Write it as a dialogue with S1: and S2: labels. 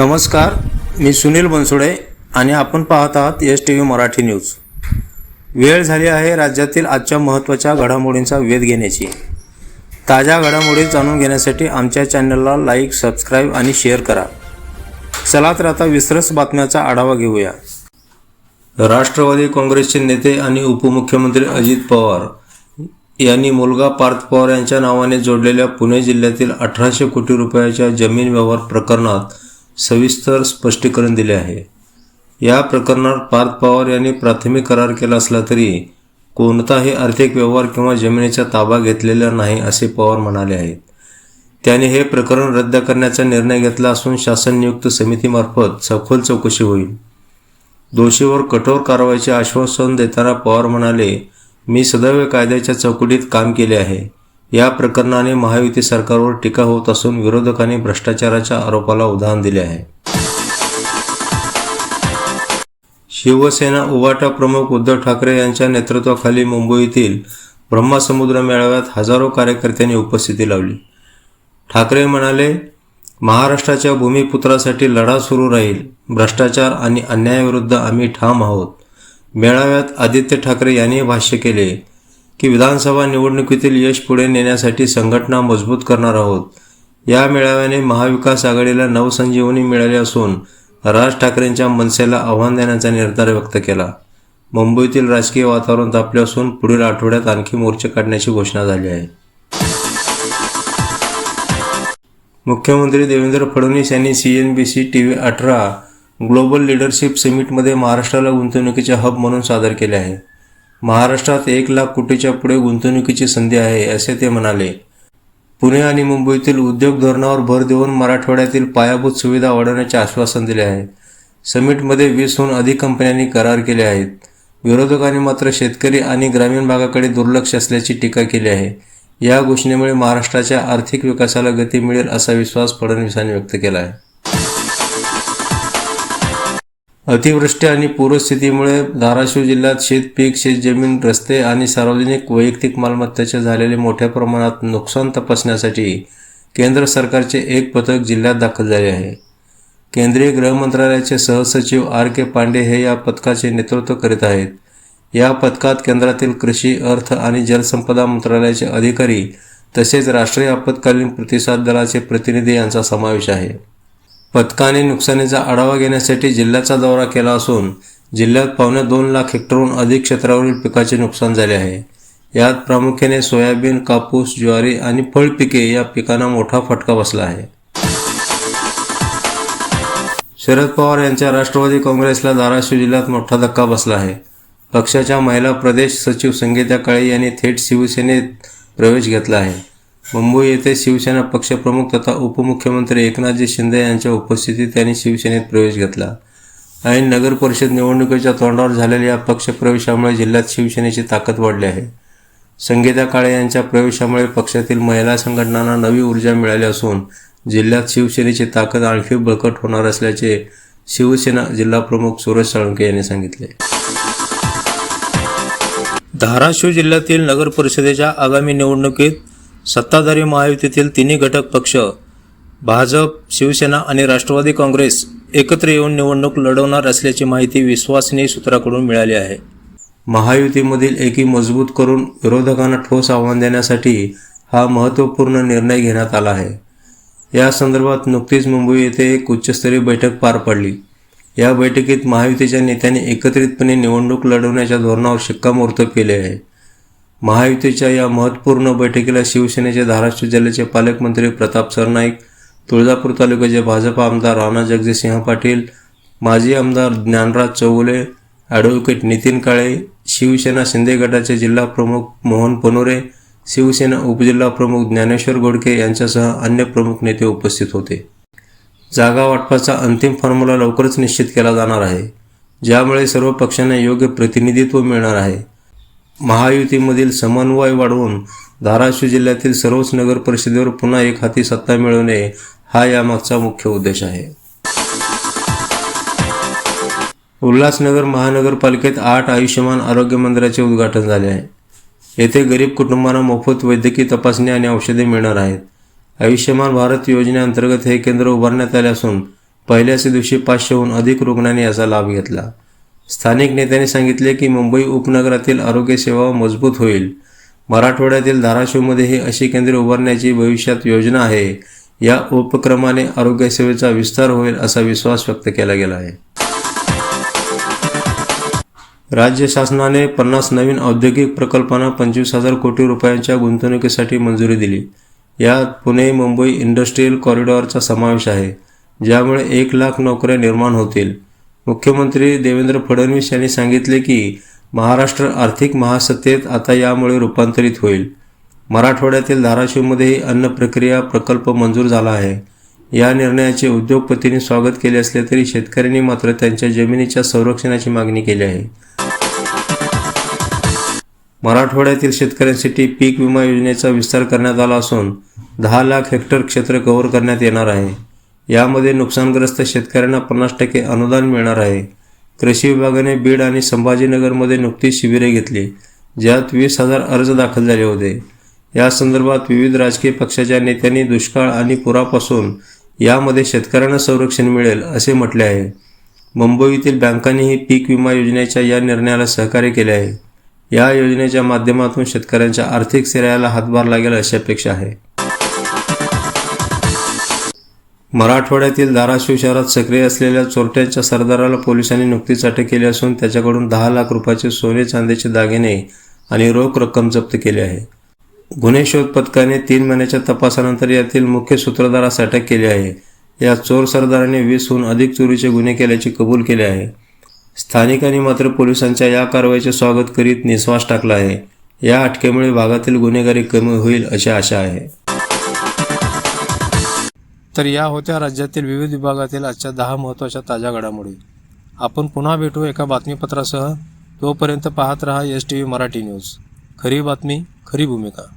S1: नमस्कार मी सुनील बनसोडे आणि आपण पाहत आहात S T V Marathi news वेळ झाली आहे राज्यातील आजच्या महत्त्वाच्या घडामोडींचा वेध घेण्याची ताज्या घडामोडी जाणून घेण्यासाठी आमच्या चॅनलला लाईक सबस्क्राईब आणि शेअर करा चला तर आता विस्तृत बातम्याचा आढावा घेऊया राष्ट्रवादी काँग्रेसचे नेते आणि उपमुख्यमंत्री अजित पवार यांनी मुलगा पार्थ पवार यांच्या नावाने जोडलेल्या पुणे जिल्ह्यातील अठराशे कोटी रुपयाच्या जमीन व्यवहार प्रकरणात सविस्तर स्पष्टीकरण दिले आहे या प्रकरणात पार्थ पवार यांनी प्राथमिक करार केला असला तरी कोणताही आर्थिक व्यवहार किंवा जमिनीचा ताबा घेतलेला नाही असे पवार म्हणाले आहेत त्याने हे प्रकरण रद्द करण्याचा निर्णय घेतला असून शासन नियुक्त समितीमार्फत सखोल चौकशी होईल दोषीवर कठोर कारवाईचे आश्वासन देताना पवार म्हणाले मी सदैव कायद्याच्या चौकटीत काम केले आहे या प्रकरणाने महायुती सरकारवर टीका होत असून विरोधकांनी भ्रष्टाचाराच्या आरोपाला उदाहरण दिले आहे शिवसेना उवाटा प्रमुख उद्धव ठाकरे यांच्या नेतृत्वाखाली मुंबईतील ब्रह्मसमुद्र मेळाव्यात हजारो कार्यकर्त्यांनी उपस्थिती लावली ठाकरे म्हणाले महाराष्ट्राच्या भूमिपुत्रासाठी लढा सुरू राहील भ्रष्टाचार आणि अन्यायाविरुद्ध आम्ही ठाम आहोत मेळाव्यात आदित्य ठाकरे यांनी भाष्य केले की विधानसभा निवडणुकीतील यश पुढे नेण्यासाठी संघटना मजबूत करणार आहोत या मेळाव्याने महाविकास आघाडीला नवसंजीवनी मिळाली असून राज ठाकरेंच्या मनसेला आव्हान देण्याचा निर्धार व्यक्त केला मुंबईतील राजकीय वातावरण तापले असून पुढील आठवड्यात आणखी मोर्चे काढण्याची घोषणा झाली आहे मुख्यमंत्री देवेंद्र फडणवीस यांनी C N B C T V अठरा ग्लोबल लीडरशिप समिटमध्ये महाराष्ट्राला गुंतवणुकीचे हब म्हणून सादर केले आहे महाराष्ट्रात एक लाख कोटीच्या पुढे गुंतवणुकीची संधी आहे असे ते म्हणाले पुणे आणि मुंबईतील उद्योग धोरणावर भर देऊन मराठवाड्यातील पायाभूत सुविधा वाढवण्याचे आश्वासन दिले आहे समिटमध्ये वीसहून अधिक कंपन्यांनी करार केले आहेत विरोधकांनी मात्र शेतकरी आणि ग्रामीण भागाकडे दुर्लक्ष असल्याची टीका केली आहे या घोषणेमुळे महाराष्ट्राच्या आर्थिक विकासाला गती मिळेल असा विश्वास फडणवीसांनी व्यक्त केला आहे अतिवृष्टी आणि पूरस्थितीमुळे धाराशिव जिल्ह्यात शेतपीक शेतजमीन रस्ते आणि सार्वजनिक वैयक्तिक मालमत्तेचे झालेले मोठ्या प्रमाणात नुकसान तपासण्यासाठी केंद्र सरकारचे एक पथक जिल्ह्यात दाखल झाले आहे केंद्रीय गृहमंत्रालयाचे सहसचिव आर के पांडे हे या पथकाचे नेतृत्व करीत आहेत या पथकात केंद्रातील कृषी अर्थ आणि जलसंपदा मंत्रालयाचे अधिकारी तसेच राष्ट्रीय आपत्कालीन प्रतिसाद दलाचे प्रतिनिधी यांचा समावेश आहे पथकाने नुकसानीचा आढावा घेण्यासाठी जिल्ह्याचा दौरा केला असून जिल्ह्यात पावणे दोन लाख हेक्टरहून अधिक क्षेत्रावरील पिकाचे नुकसान झाले आहे यात प्रामुख्याने सोयाबीन कापूस ज्वारी आणि फळपिके या पिकांना मोठा फटका बसला आहे शरद पवार यांच्या राष्ट्रवादी काँग्रेसला धाराशिव जिल्ह्यात मोठा धक्का बसला आहे पक्षाच्या महिला प्रदेश सचिव संगीता काळे यांनी थेट शिवसेनेत प्रवेश घेतला आहे मुंबई येथे शिवसेना पक्षप्रमुख तथा उपमुख्यमंत्री एकनाथजी शिंदे यांच्या उपस्थितीत त्यांनी शिवसेनेत प्रवेश घेतला ऐन नगर परिषद निवडणुकीच्या तोंडावर झालेल्या या पक्षप्रवेशामुळे जिल्ह्यात शिवसेनेची ताकद वाढली आहे संगीता काळे यांच्या प्रवेशामुळे पक्षातील महिला संघटनांना नवी ऊर्जा मिळाली असून जिल्ह्यात शिवसेनेची ताकद आणखी बळकट होणार असल्याचे शिवसेना जिल्हाप्रमुख सुरेश साळुंके यांनी सांगितले धाराशिव जिल्ह्यातील नगर परिषदेच्या आगामी निवडणुकीत सत्ताधारी महायुतीतील तिन्ही घटक पक्ष भाजप शिवसेना आणि राष्ट्रवादी काँग्रेस एकत्र येऊन निवडणूक लढवणार असल्याची माहिती विश्वसनीय सूत्राकडून मिळाली आहे महायुतीमधील एकी मजबूत करून विरोधकांना ठोस आव्हान देण्यासाठी हा महत्त्वपूर्ण निर्णय घेण्यात आला आहे या संदर्भात नुकतीच मुंबई येथे एक उच्चस्तरीय बैठक पार पडली या बैठकीत महायुतीच्या नेत्यांनी एकत्रितपणे निवडणूक लढवण्याच्या धोरणावर शिक्कामोर्तब केले आहे महायुतीच्या या महत्त्वपूर्ण बैठकीला शिवसेनेचे धाराशिव जिल्ह्याचे पालकमंत्री प्रताप सरनाईक तुळजापूर तालुक्याचे भाजपा आमदार राणा जगजितसिंह पाटील माजी आमदार ज्ञानराज चौगुले ॲडव्होकेट नितीन काळे शिवसेना शिंदे गटाचे जिल्हा प्रमुख मोहन पनोरे शिवसेना उपजिल्हा प्रमुख ज्ञानेश्वर गोडके यांच्यासह अन्य प्रमुख नेते उपस्थित होते जागा वाटपाचा अंतिम फॉर्म्युला लवकरच निश्चित केला जाणार आहे ज्यामुळे सर्व पक्षांना योग्य प्रतिनिधित्व मिळणार आहे महायुतीमधील समन्वय वाढवून धाराशिव जिल्ह्यातील सर्वच नगर परिषदेवर पुन्हा एक हाती सत्ता मिळवणे हा यामागचा मुख्य उद्देश आहे उल्हासनगर महानगरपालिकेत आठ आयुष्यमान आरोग्य मंदिराचे उद्घाटन झाले आहे येथे गरीब कुटुंबांना मोफत वैद्यकीय तपासणी आणि औषधे मिळणार आहेत आयुष्यमान भारत योजनेअंतर्गत हे केंद्र उभारण्यात आले असून पहिल्याच दिवशी पाचशेहून अधिक रुग्णांनी याचा लाभ घेतला स्थानिक नेत्यांनी सांगितले की मुंबई उपनगरातील आरोग्यसेवा मजबूत होईल मराठवाड्यातील धाराशिवमध्येही अशी केंद्रे उभारण्याची भविष्यात योजना आहे या उपक्रमाने आरोग्यसेवेचा विस्तार होईल असा विश्वास व्यक्त केला गेला आहे राज्य शासनाने पन्नास नवीन औद्योगिक प्रकल्पांना पंचवीस हजार कोटी रुपयांच्या गुंतवणुकीसाठी मंजुरी दिली यात पुणे मुंबई इंडस्ट्रीयल कॉरिडॉरचा समावेश आहे ज्यामुळे एक लाख नोकऱ्या निर्माण होतील मुख्यमंत्री देवेंद्र फडणवीस यांनी सांगितले की महाराष्ट्र आर्थिक महासत्तेत आता यामुळे रूपांतरित होईल मराठवाड्यातील धाराशिवमध्येही अन्न प्रक्रिया प्रकल्प मंजूर झाला आहे या निर्णयाचे उद्योगपतींनी स्वागत केले असले तरी शेतकऱ्यांनी मात्र त्यांच्या जमिनीच्या संरक्षणाची मागणी केली आहे मराठवाड्यातील शेतकऱ्यांसाठी पीक विमा योजनेचा विस्तार करण्यात आला असून दहा लाख हेक्टर क्षेत्र कव्हर करण्यात येणार आहे यामध्ये नुकसानग्रस्त शेतकऱ्यांना पन्नास टक्के अनुदान मिळणार आहे कृषी विभागाने बीड आणि संभाजीनगरमध्ये नुकतीच शिबिरे घेतली ज्यात वीस हजार अर्ज दाखल झाले होते या संदर्भात विविध राजकीय पक्षाच्या नेत्यांनी दुष्काळ आणि पुरापासून यामध्ये शेतकऱ्यांना संरक्षण मिळेल असे म्हटले आहे मुंबईतील बँकांनीही पीक विमा योजनेच्या या निर्णयाला सहकार्य केले आहे या योजनेच्या माध्यमातून शेतकऱ्यांच्या आर्थिक स्थिरायाला हातभार लागेल अशी अपेक्षा आहे मराठवाड्यातील धाराशिव शहरात सक्रिय असलेल्या चोरट्यांच्या सरदाराला पोलिसांनी नुकतीच अटक केली असून त्याच्याकडून दहा लाख रुपयाचे सोने चांदीचे दागिने आणि रोख रक्कम जप्त केली आहे गुन्हे शोध पथकाने तीन महिन्याच्या तपासानंतर यातील मुख्य सूत्रधारास अटक केली आहे या चोर सरदाराने वीसहून अधिक चोरीचे गुन्हे केल्याचे कबूल केले आहे स्थानिकांनी मात्र पोलिसांच्या या कारवाईचे स्वागत करीत निश्वास टाकला आहे या अटकेमुळे भागातील गुन्हेगारी कमी होईल अशी आशा आहे तर या होत्या राज्यातील विविध विभागातील आजच्या दहा महत्त्वाच्या ताज्या घडामोडी आपण पुन्हा भेटू एका बातमीपत्रासह तोपर्यंत पाहत रहा S T V Marathi news खरी बातमी खरी भूमिका